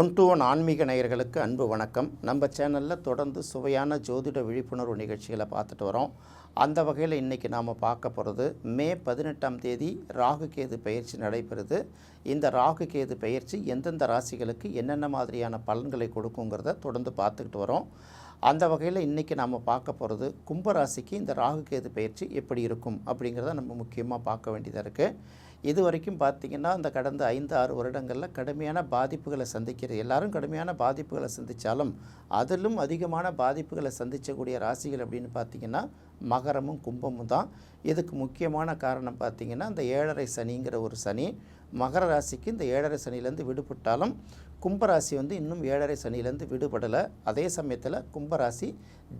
One to one ஆன்மீக நேயர்களுக்கு அன்பு வணக்கம். நம்ம சேனலில் தொடர்ந்து சுவையான ஜோதிட விழிப்புணர்வு நிகழ்ச்சிகளை பார்த்துட்டு வரோம். அந்த வகையில் இன்றைக்கி நாம் பார்க்க போகிறது மே பதினெட்டாம் தேதி ராகு கேது பயிற்சி நடைபெறுது. இந்த ராகு கேது பயிற்சி எந்தெந்த ராசிகளுக்கு என்னென்ன மாதிரியான பலன்களை கொடுக்குங்கிறத தொடர்ந்து பார்த்துக்கிட்டு வரோம். அந்த வகையில் இன்றைக்கி நாம் பார்க்க போகிறது கும்பராசிக்கு இந்த ராகு கேது பயிற்சி எப்படி இருக்கும் அப்படிங்கிறத நம்ம முக்கியமாக பார்க்க வேண்டியதாக இருக்குது இது வரைக்கும் பார்த்திங்கன்னா இந்த கடந்த ஐந்து ஆறு வருடங்களில் கடுமையான பாதிப்புகளை சந்திக்கிறது எல்லாரும் கடுமையான பாதிப்புகளை சந்தித்தாலும் அதிலும் அதிகமான பாதிப்புகளை சந்திக்கக்கூடிய ராசிகள் அப்படின்னு பார்த்திங்கன்னா மகரமும் கும்பமும் தான். இதுக்கு முக்கியமான காரணம் பார்த்திங்கன்னா இந்த ஏழரை சனிங்கிற ஒரு சனி மகர ராசிக்கு இந்த ஏழரை சனியிலேருந்து விடுபட்டாலும் கும்பராசி வந்து இன்னும் ஏழரை சனியிலேருந்து விடுபடலை. அதே சமயத்தில் கும்பராசி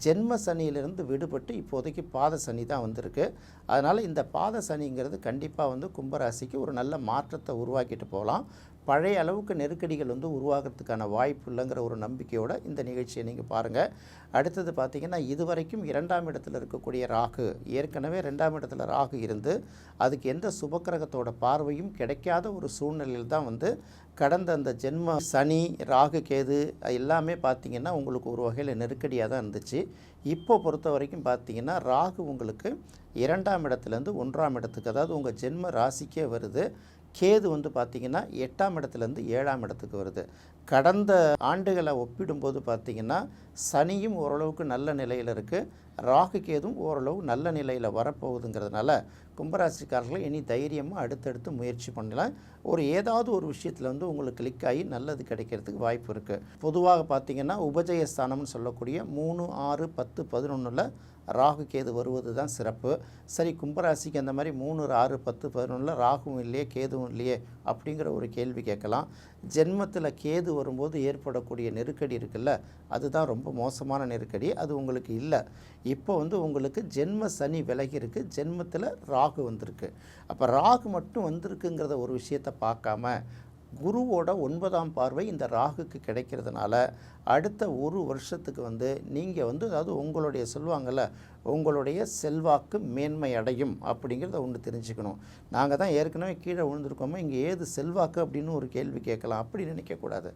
ஜென்ம சனியிலிருந்து விடுபட்டு இப்போதைக்கு பாத சனி தான் வந்திருக்கு. அதனால் இந்த பாத சனிங்கிறது கண்டிப்பாக வந்து கும்பராசிக்கு ஒரு நல்ல மாற்றத்தை உருவாக்கிட்டு போகலாம். பழைய அளவுக்கு நெருக்கடிகள் வந்து உருவாகிறதுக்கான வாய்ப்பு இல்லைங்கிற ஒரு நம்பிக்கையோட இந்த நிகழ்ச்சியை நீங்கள் பாருங்கள் அடுத்தது பார்த்திங்கன்னா இதுவரைக்கும் இரண்டாம் இடத்துல இருக்கக்கூடிய ராகு ஏற்கனவே ரெண்டாம் இடத்துல ராகு இருந்து அதுக்கு எந்த சுபக்கிரகத்தோட பார்வையும் கிடைக்காத ஒரு சூழ்நிலையில் தான் வந்து கடந்த அந்த ஜென்ம சனி ராகு கேது எல்லாமே பார்த்திங்கன்னா உங்களுக்கு ஒரு வகையில் நெருக்கடியாக தான் இருந்துச்சு. இப்போ பொறுத்த வரைக்கும் பார்த்திங்கன்னா ராகு உங்களுக்கு இரண்டாம் இடத்துலேருந்து ஒன்றாம் இடத்துக்கு அதாவது உங்கள் ஜென்ம ராசிக்கே வருது. கேது வந்து பார்த்திங்கன்னா எட்டாம் இடத்துலேருந்து ஏழாம் இடத்துக்கு வருது. கடந்த ஆண்டுகளை ஒப்பிடும்போது பார்த்திங்கன்னா சனியும் ஓரளவுக்கு நல்ல நிலையில் இருக்குது ராகு கேதும் ஓரளவு நல்ல நிலையில் வரப்போகுதுங்கிறதுனால கும்பராசிக்காரர்கள் இனி தைரியமாக அடுத்தடுத்து முயற்சி பண்ணலாம். ஒரு ஏதாவது ஒரு விஷயத்தில் வந்து உங்களுக்கு கிளிக் ஆகி நல்லது கிடைக்கிறதுக்கு வாய்ப்பு இருக்குது பொதுவாக பார்த்திங்கன்னா உபஜயஸ்தானம்னு சொல்லக்கூடிய மூணு ஆறு பத்து பதினொன்றில் ராகு கேது வருவது தான் சிறப்பு. சரி கும்பராசிக்கு அந்த மாதிரி மூணு ஆறு பத்து பதினொன்றில் ராகுவும் இல்லையே கேதுவும் இல்லையே அப்படிங்கிற ஒரு கேள்வி கேட்கலாம். ஜென்மத்தில் கேது வரும்போது ஏற்படக்கூடிய நெருக்கடி இருக்குல்ல அதுதான் ரொம்ப மோசமான நெருக்கடி அது உங்களுக்கு இல்லை. இப்போ வந்து உங்களுக்கு ஜென்ம சனி விலகி இருக்குது ஜென்மத்தில் ராகு வந்திருக்கு. அப்போ ராகு மட்டும் வந்திருக்குங்கிறத ஒரு விஷயத்தை பார்க்காம குருவோட ஒன்பதாம் பார்வை இந்த ராகுக்கு கிடைக்கிறதுனால அடுத்த ஒரு வருஷத்துக்கு வந்து நீங்கள் வந்து அதாவது உங்களுடைய சொல்லுவாங்கள்ல உங்களுடைய செல்வாக்கு மேன்மை அடையும் அப்படிங்கிறத ஒன்று தெரிஞ்சுக்கணும். நாங்கள் தான் ஏற்கனவே கீழே விழுந்திருக்கோமோ இங்கே ஏது செல்வாக்கு அப்படின்னு ஒரு கேள்வி கேட்கலாம். அப்படி நினைக்கக்கூடாது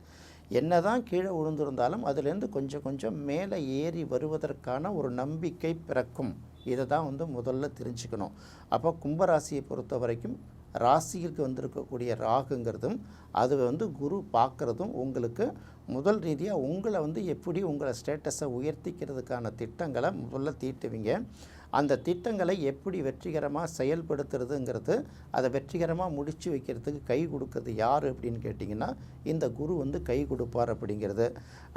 என்ன தான் கீழே விழுந்திருந்தாலும் அதுலேருந்து கொஞ்சம் கொஞ்சம் மேலே ஏறி வருவதற்கான ஒரு நம்பிக்கை பிறக்கும். இதை தான் வந்து முதல்ல தெரிஞ்சுக்கணும். அப்போ கும்பராசியை பொறுத்த வரைக்கும் ராசிகளுக்கு வந்திருக்கக்கூடிய ராகுங்கிறதும் அது வந்து குரு பார்க்குறதும் உங்களுக்கு முதல் ரீதியாக உங்களை வந்து எப்படி உங்களை ஸ்டேட்டஸை உயர்த்திக்கிறதுக்கான திட்டங்களை முதல்ல தீட்டுவீங்க. அந்த திட்டங்களை எப்படி வெற்றிகரமாக செயல்படுத்துறதுங்கிறது அதை வெற்றிகரமாக முடித்து வைக்கிறதுக்கு கை கொடுக்கறது யார் அப்படின்னு கேட்டிங்கன்னா இந்த குரு வந்து கை கொடுப்பார் அப்படிங்கிறது.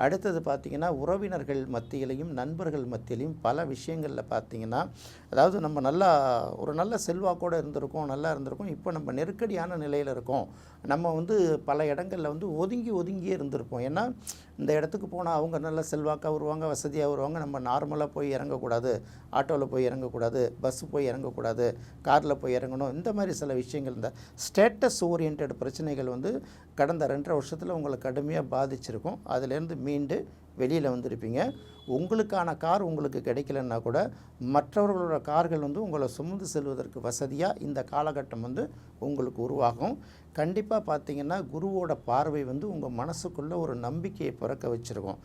அடுத்தது பார்த்திங்கன்னா உறவினர்கள் மத்தியிலையும் நண்பர்கள் மத்தியிலையும் பல விஷயங்களில் பார்த்திங்கன்னா அதாவது நம்ம நல்லா ஒரு நல்ல செல்வாக்கோடு இருந்திருக்கோம் நல்லா இருந்திருக்கோம் இப்போ நம்ம நெருக்கடியான நிலையில் இருக்கோம். நம்ம வந்து பல இடங்களில் வந்து ஒதுங்கி ஒதுங்கியே இருந்திருப்போம். ஏன்னா இந்த இடத்துக்கு போனால் அவங்க நல்ல செல்வாக்காக வருவாங்க வசதியாக வருவாங்க நம்ம நார்மலாக போய் இறங்கக்கூடாது. ஆட்டோவில் போய் இறங்கக்கூடாது பஸ்ஸு போய் இறங்கக்கூடாது காரில் போய் இறங்கணும் இந்த மாதிரி சில விஷயங்கள் இந்த ஸ்டேட்டஸ் ஓரியன்ட் பிரச்சனைகள் வந்து கடந்த ரெண்டரை வருஷத்தில் உங்களை கடுமையாக பாதிச்சிருக்கும். அதிலேருந்து மீண்டு வெளியில் வந்திருப்பீங்க. உங்களுக்கான கார் உங்களுக்கு கிடைக்கலன்னா கூட மற்றவர்களோட கார்கள் வந்து உங்களை சுமந்து செல்வதற்கு வசதியாக இந்த காலகட்டம் வந்து உங்களுக்கு உருவாகும். கண்டிப்பாக பார்த்தீங்கன்னா குருவோட பார்வை வந்து உங்கள் மனசுக்குள்ளே ஒரு நம்பிக்கையை பிறக்க வச்சுருக்கும்.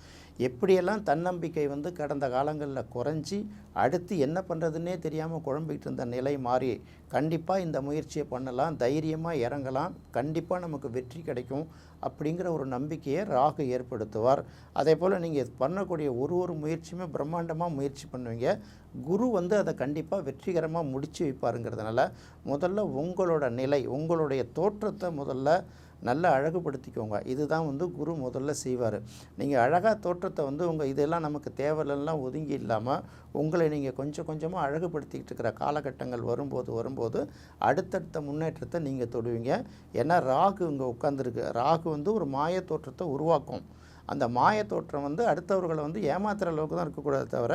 எப்படியெல்லாம் தன்னம்பிக்கை வந்து கடந்த காலங்களில் குறைஞ்சி அடுத்து என்ன பண்ணுறதுன்னே தெரியாமல் குழம்பிக்கிட்டு இருந்த நிலை மாறி கண்டிப்பாக இந்த முயற்சியை பண்ணலாம் தைரியமாக இறங்கலாம். கண்டிப்பாக நமக்கு வெற்றி கிடைக்கும். அப்படிங்கிற ஒரு நம்பிக்கையை ராகு ஏற்படுத்துவார். அதே போல் நீங்கள் பண்ணக்கூடிய ஒரு ஒரு முயற்சியுமே பிரம்மாண்டமாக முயற்சி பண்ணுவீங்க. குரு வந்து அதை கண்டிப்பாக வெற்றிகரமாக முடித்து வைப்பாருங்கிறதுனால முதல்ல உங்களோட நிலை உங்களுடைய தோற்றத்தை முதல்ல நல்லா அழகுபடுத்திக்கோங்க. இதுதான் வந்து குரு முதல்ல செய்வார். நீங்கள் அழகாக தோற்றத்தை வந்து உங்கள் இதெல்லாம் நமக்கு தேவையில்லாம் ஒதுங்கி இல்லாமல் உங்களை நீங்கள் கொஞ்சம் கொஞ்சமாக அழகுபடுத்திக்கிட்டு இருக்கிற காலகட்டங்கள் வரும்போது வரும்போது அடுத்தடுத்த முன்னேற்றத்தை நீங்கள் தொடுவீங்க. ஏன்னா ராகு இங்கே உட்காந்துருக்கு ராகு வந்து ஒரு மாய தோற்றத்தை உருவாக்கும். அந்த மாய தோற்றம் வந்து அடுத்தவர்களை வந்து ஏமாத்துற அளவுக்கு தான் இருக்கக்கூடாது தவிர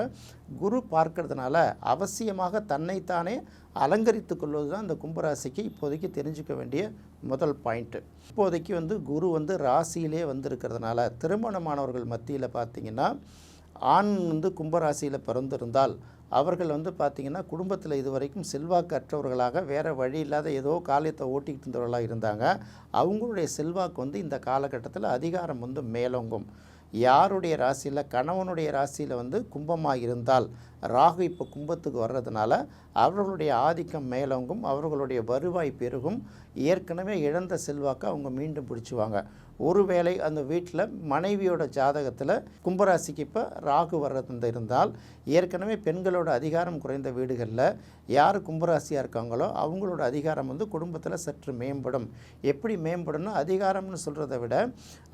குரு பார்க்கறதுனால அவசியமாக தன்னைத்தானே அலங்கரித்து கொள்வது தான் இந்த கும்பராசிக்கு இப்போதைக்கு தெரிஞ்சுக்க வேண்டிய முதல் பாயிண்ட்டு இப்போதைக்கு வந்து குரு வந்து ராசியிலே வந்திருக்கிறதுனால திருமணமானவர்கள் மத்தியில் பார்த்தீங்கன்னா ஆண் வந்து கும்பராசியில் பிறந்திருந்தால் அவர்கள் வந்து பார்த்திங்கன்னா குடும்பத்தில் இது வரைக்கும் செல்வாக்கு அற்றவர்களாக வேறு வழி இல்லாத ஏதோ காரியத்தை ஓட்டிக்கிட்டு இருந்தவர்களாக இருந்தாங்க. அவங்களுடைய செல்வாக்கு வந்து இந்த காலகட்டத்தில் அதிகாரம் வந்து மேலோங்கும். யாருடைய ராசியில்? கணவனுடைய ராசியில் வந்து கும்பமாக இருந்தால் ராகு இப்போ கும்பத்துக்கு வர்றதுனால அவர்களுடைய ஆதிக்கம் மேலோங்கும் அவர்களுடைய வருவாய் பெருகும். ஏற்கனவே இழந்த செல்வாக்கை அவங்க மீண்டும் பிடிச்சுவாங்க. ஒருவேளை அந்த வீட்டில் மனைவியோட ஜாதகத்தில் கும்பராசிக்கு இப்போ ராகு வர்றது இருந்தால் ஏற்கனவே பெண்களோட அதிகாரம் குறைந்த வீடுகளில் யார் கும்பராசியாக இருக்காங்களோ அவங்களோட அதிகாரம் வந்து குடும்பத்தில் சற்று மேம்படும். எப்படி மேம்படும்னா அதிகாரம்னு சொல்கிறத விட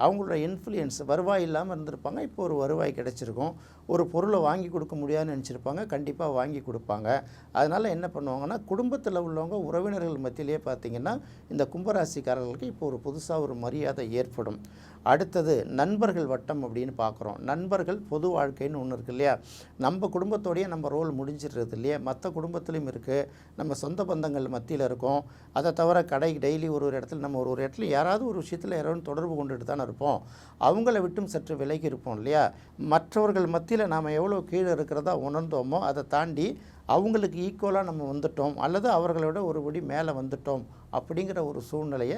அவங்களோட இன்ஃப்ளூயன்ஸ் வருவாய் இல்லாமல் இருந்திருப்பாங்க. இப்போ ஒரு வருவாய் கிடைச்சிருக்கும். ஒரு பொருளை வாங்கி கொடுக்க முடியாதுன்னு நினச்சிருப்பாங்க. கண்டிப்பாக வாங்கி கொடுப்பாங்க. அதனால் என்ன பண்ணுவாங்கன்னா குடும்பத்தில் உள்ளவங்க உறவினர்கள் மத்தியிலே பார்த்திங்கன்னா இந்த கும்பராசிக்காரர்களுக்கு இப்போ ஒரு புதுசாக ஒரு மரியாதை ஏற்படும் அடுத்தது நண்பர்கள் வட்டம் அப்படின்னு பார்க்குறோம். நண்பர்கள் பொது வாழ்க்கைன்னு ஒன்று இருக்கு இல்லையா? நம்ம குடும்பத்தோடையே நம்ம ரோல் முடிஞ்சிடுறது இல்லையா? மற்ற குடும்பத்துலேயும் இருக்குது நம்ம சொந்த பந்தங்கள் மத்தியில் இருக்கோம். அதை தவிர கடை டெய்லி ஒரு ஒரு இடத்துல நம்ம ஒரு ஒரு இடத்துல யாராவது ஒரு விஷயத்தில் யாராவது தொடர்பு கொண்டுட்டு தானே இருப்போம். அவங்கள விட்டும் சற்று விலகி இருப்போம் இல்லையா? மற்றவர்கள் மத்தியில் நாம் எவ்வளோ கீழே இருக்கிறதா உணர்ந்தோமோ அதை தாண்டி அவங்களுக்கு ஈக்குவலாக நம்ம வந்துட்டோம் அல்லது அவர்களோட ஒரு படி மேலே வந்துட்டோம் அப்படிங்கிற ஒரு சூழ்நிலையை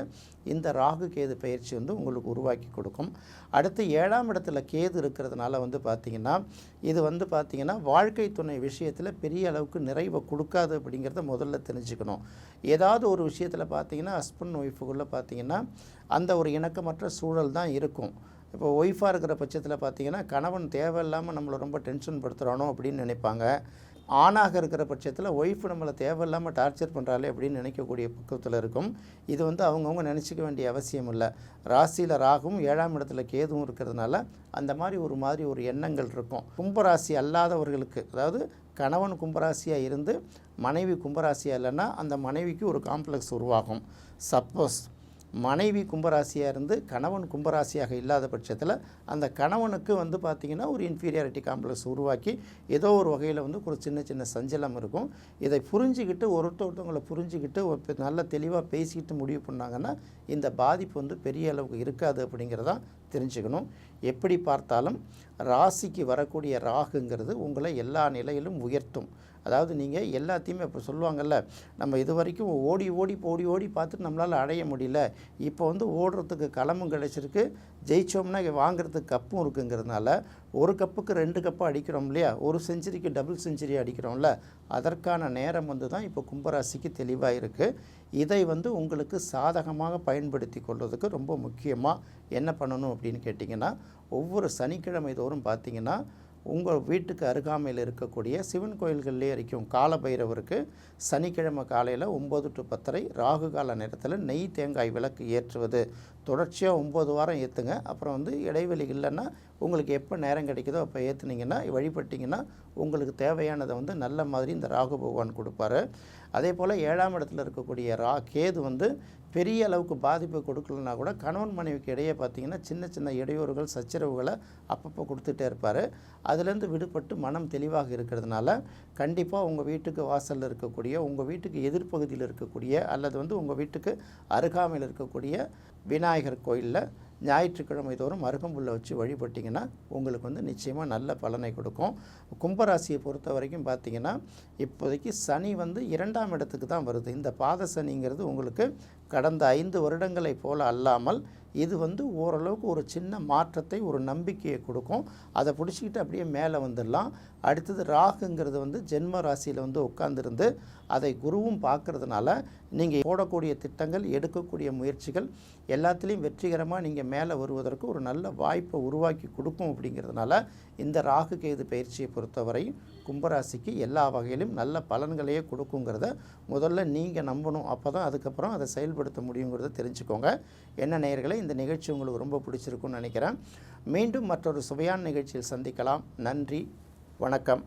இந்த ராகு கேது பயிற்சி வந்து உங்களுக்கு உருவாக்கி கொடுக்கும். அடுத்து ஏழாம் இடத்துல கேது இருக்கிறதுனால வந்து பார்த்திங்கன்னா இது வந்து பார்த்திங்கன்னா வாழ்க்கை துணை விஷயத்தில் பெரிய அளவுக்கு நிறைவை கொடுக்காது அப்படிங்கிறத முதல்ல தெரிஞ்சுக்கணும். ஏதாவது ஒரு விஷயத்தில் பார்த்திங்கன்னா ஹஸ்பண்ட் ஒய்ஃபுக்குள்ளே பார்த்திங்கன்னா அந்த ஒரு இணக்கமற்ற சூழல் தான் இருக்கும். இப்போ ஒய்ஃபாக இருக்கிற பட்சத்தில் பார்த்திங்கன்னா கணவன் தேவையில்லாமல் நம்மளை ரொம்ப டென்ஷன் படுத்துகிறானோ அப்படின்னு நினைப்பாங்க. ஆணாக இருக்கிற பட்சத்தில் ஒய்ஃப் நம்மளை தேவையில்லாமல் டார்ச்சர் பண்ணுறாளே அப்படின்னு நினைக்கக்கூடிய பக்குவத்தில் இருக்கும். இது வந்து அவங்கவுங்க நினச்சிக்க வேண்டிய அவசியம் இல்லை. ராசியில் ராகும் ஏழாம் இடத்துல கேதுவும் இருக்கிறதுனால அந்த மாதிரி ஒரு மாதிரி ஒரு எண்ணங்கள் இருக்கும். கும்பராசி அல்லாதவர்களுக்கு அதாவது கணவன் கும்பராசியாக இருந்து மனைவி கும்பராசியாக இல்லைன்னா அந்த மனைவிக்கு ஒரு காம்ப்ளெக்ஸ் உருவாகும். சப்போஸ் மனைவி கும்பராசியாக இருந்து கணவன் கும்பராசியாக இல்லாத பட்சத்தில் அந்த கணவனுக்கு வந்து பார்த்திங்கன்னா ஒரு இன்ஃபீரியாரிட்டி காம்ப்ளெக்ஸ் உருவாக்கி ஏதோ ஒரு வகையில் வந்து ஒரு சின்ன சின்ன சஞ்சலம் இருக்கும். இதை புரிஞ்சுக்கிட்டு ஒருத்தர் ஒருத்தவங்களை புரிஞ்சுக்கிட்டு ஒரு நல்ல தெளிவாக பேசிக்கிட்டு முடிவு பண்ணாங்கன்னா இந்த பாதிப்பு வந்து பெரிய அளவுக்கு இருக்காது அப்படிங்கிறதான் தெரிஞ்சுக்கணும். எப்படி பார்த்தாலும் ராசிக்கு வரக்கூடிய ராகுங்கிறது உங்களை எல்லா நிலையிலும் உயர்த்தும். அதாவது நீங்கள் எல்லாத்தையுமே இப்போ சொல்லுவாங்கல்ல நம்ம இது வரைக்கும் ஓடி ஓடி ஓடி ஓடி பார்த்துட்டு நம்மளால் அடைய முடியல. இப்போ வந்து ஓடுறதுக்கு களமும் கிடச்சிருக்கு. ஜெயிச்சோம்னா வாங்குறதுக்கு கப்பும் இருக்குங்கிறதுனால ஒரு கப்புக்கு ரெண்டு கப்பு அடிக்கிறோம் இல்லையா? ஒரு செஞ்சுரிக்கு டபுள் செஞ்சுரி அடிக்கிறோம்ல. அதற்கான நேரம் வந்து தான் இப்போ கும்பராசிக்கு தெளிவாக இருக்குது இதை வந்து உங்களுக்கு சாதகமாக பயன்படுத்தி கொள்வதுக்கு ரொம்ப முக்கியமாக என்ன பண்ணணும் அப்படின்னு கேட்டிங்கன்னா ஒவ்வொரு சனிக்கிழமை தோறும் பார்த்தீங்கன்னா உங்கள் வீட்டுக்கு அருகாமையில் இருக்கக்கூடிய சிவன் கோயில்கள்லேயே இருக்கும் காலபைரவருக்கு சனிக்கிழமை காலையில் ஒம்பது டு பத்தரை ராகு கால நேரத்தில் நெய் தேங்காய் விளக்கு ஏற்றுவது. தொடர்ச்சியாக ஒம்பது வாரம் ஏற்றுங்க அப்புறம் வந்து இடைவெளி இல்லைன்னா உங்களுக்கு எப்போ நேரம் கிடைக்குதோ அப்போ ஏற்றுனீங்கன்னா வழிபட்டிங்கன்னா உங்களுக்கு தேவையானதை வந்து நல்ல மாதிரி இந்த ராகு பகவான் கொடுப்பாரு. அதே போல் ஏழாம் இடத்துல இருக்கக்கூடிய ரா கேது வந்து பெரிய அளவுக்கு பாதிப்பு கொடுக்கலன்னா கூட கணவன் மனைவிக்கு இடையே பார்த்திங்கன்னா சின்ன சின்ன இடையூறுகள் சச்சரவுகளை அப்பப்போ கொடுத்துட்டே இருப்பார். அதுலேருந்து விடுபட்டு மனம் தெளிவாக இருக்கிறதுனால கண்டிப்பாக உங்கள் வீட்டுக்கு வாசலில் இருக்கக்கூடிய உங்கள் வீட்டுக்கு எதிர்ப்பகுதியில் இருக்கக்கூடிய அல்லது வந்து உங்கள் வீட்டுக்கு அருகாமையில் இருக்கக்கூடிய விநாயகர் கோயிலில் ஞாயிற்றுக்கிழமை தோறும் அருகம்புல்லை வச்சு வழிபட்டிங்கன்னா உங்களுக்கு வந்து நிச்சயமாக நல்ல பலனை கொடுக்கும். கும்பராசியை பொறுத்த வரைக்கும் பார்த்தீங்கன்னா இப்போதைக்கு சனி வந்து இரண்டாம் இடத்துக்கு தான் வருது. இந்த பாத சனிங்கிறது உங்களுக்கு கடந்த ஐந்து வருடங்களைப் போல அல்லாமல் இது வந்து ஓரளவுக்கு ஒரு சின்ன மாற்றத்தை ஒரு நம்பிக்கையை கொடுக்கும். அதை பிடிச்சிக்கிட்டு அப்படியே மேலே வந்துடலாம். அடுத்தது ராகுங்கிறது வந்து ஜென்ம ராசியில் வந்து உட்காந்துருந்து அதை குருவும் பார்க்குறதுனால நீங்கள் போடக்கூடிய திட்டங்கள் எடுக்கக்கூடிய முயற்சிகள் எல்லாத்துலேயும் வெற்றிகரமாக நீங்கள் மேலே வருவதற்கு ஒரு நல்ல வாய்ப்பை உருவாக்கி கொடுக்கும் அப்படிங்கிறதுனால இந்த ராகு கேது பயிற்சியை பொறுத்தவரை கும்பராசிக்கு எல்லா வகையிலும் நல்ல பலன்களையே கொடுக்குங்கிறத முதல்ல நீங்கள் நம்பணும். அப்போ தான் அதுக்கப்புறம் அதை செயல்படுத்த முடியுங்கிறத தெரிஞ்சுக்கோங்க. என்ன நேயர்களே இந்த நிகழ்ச்சி உங்களுக்கு ரொம்ப பிடிச்சிருக்குன்னு நினைக்கிறேன். மீண்டும் மற்றொரு சுவையான நிகழ்ச்சியில் சந்திக்கலாம். நன்றி. வணக்கம்.